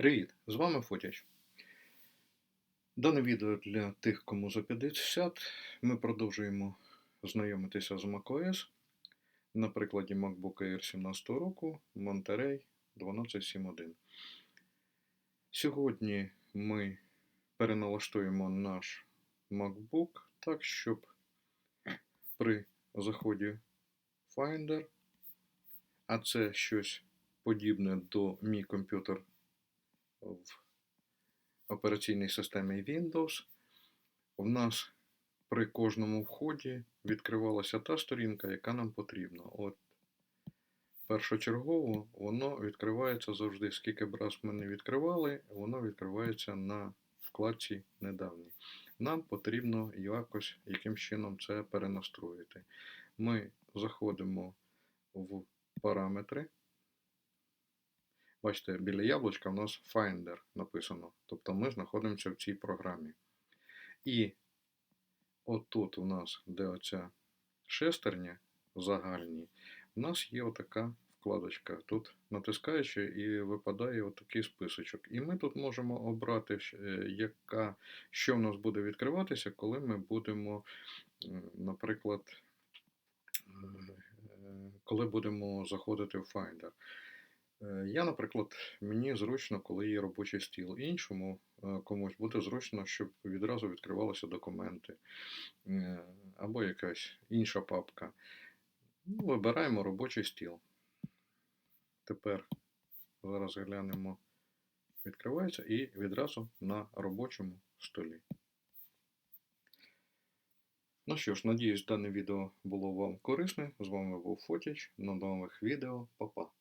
Привіт! З вами Фотяч. Дане відео для тих, кому за 50. Ми продовжуємо знайомитися з macOS на прикладі MacBook Air 17 року Monterey 12.7.1. Сьогодні ми переналаштуємо наш MacBook так, щоб при заході Finder, а це щось подібне до мій комп'ютер в операційній системі Windows, в нас при кожному вході відкривалася та сторінка, яка нам потрібна. От Першочергово воно відкривається завжди, скільки б раз ми не відкривали, воно відкривається на вкладці Недавній. Нам потрібно якось яким чином це перенастроїти. Ми заходимо в параметри. Бачите, біля яблучка в нас Finder написано. Тобто ми знаходимося в цій програмі. І отут у нас, де оця шестерня загальні, у нас є отака вкладочка. Тут натискаючи і випадає отакий списочок. І ми тут можемо обрати, е, яка, що в нас буде відкриватися, коли ми будемо, наприклад, е, коли будемо заходити в Finder. Е, Я, наприклад, мені зручно, коли є робочий стіл. Іншому е, комусь буде зручно, щоб відразу відкривалися документи е, або якась інша папка. Ну, Вибираємо робочий стіл. Тепер зараз глянемо, відкривається і відразу на робочому столі. Ну що ж, надіюсь, дане відео було вам корисне. З вами був Фотіч. На нових відео. Па-па!